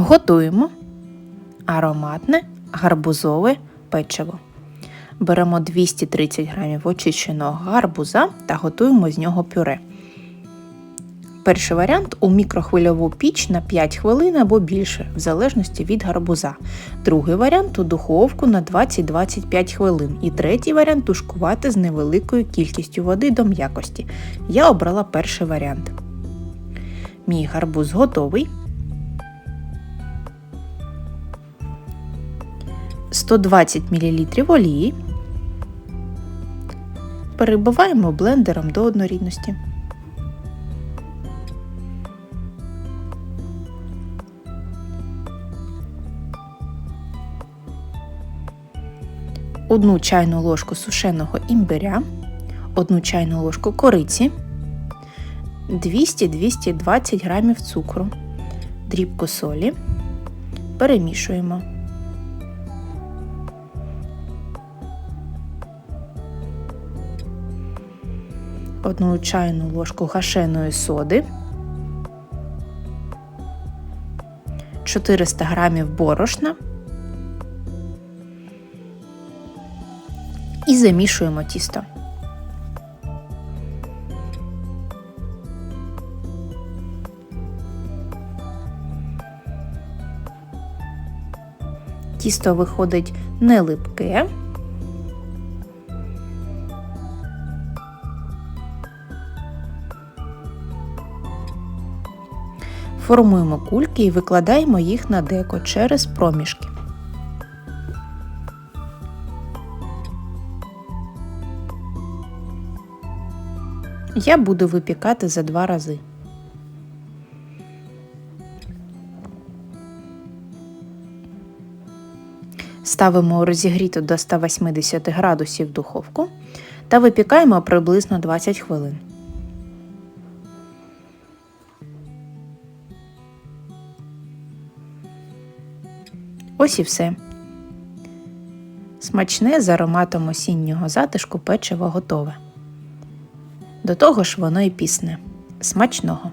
Готуємо ароматне гарбузове печиво. Беремо 230 г очищеного гарбуза та готуємо з нього пюре. Перший варіант у мікрохвильову піч на 5 хвилин або більше, в залежності від гарбуза. Другий варіант у духовку на 20-25 хвилин. І третій варіант тушкувати з невеликою кількістю води до м'якості. Я обрала перший варіант. Мій гарбуз готовий. 120 мл олії. Перебиваємо блендером до однорідності. Одну чайну ложку сушеного імбиря, одну чайну ложку кориці, 200-220 г цукру, дрібку солі. Перемішуємо. Одну чайну ложку гашеної соди, 400 г борошна і замішуємо тісто. Тісто виходить не липке. Формуємо кульки і викладаємо їх на деко через проміжки. Я буду випікати за два рази. Ставимо розігріту до 180 градусів духовку та випікаємо приблизно 20 хвилин. Ось і все. Смачне з ароматом осіннього затишку печиво готове. До того ж воно і пісне. Смачного!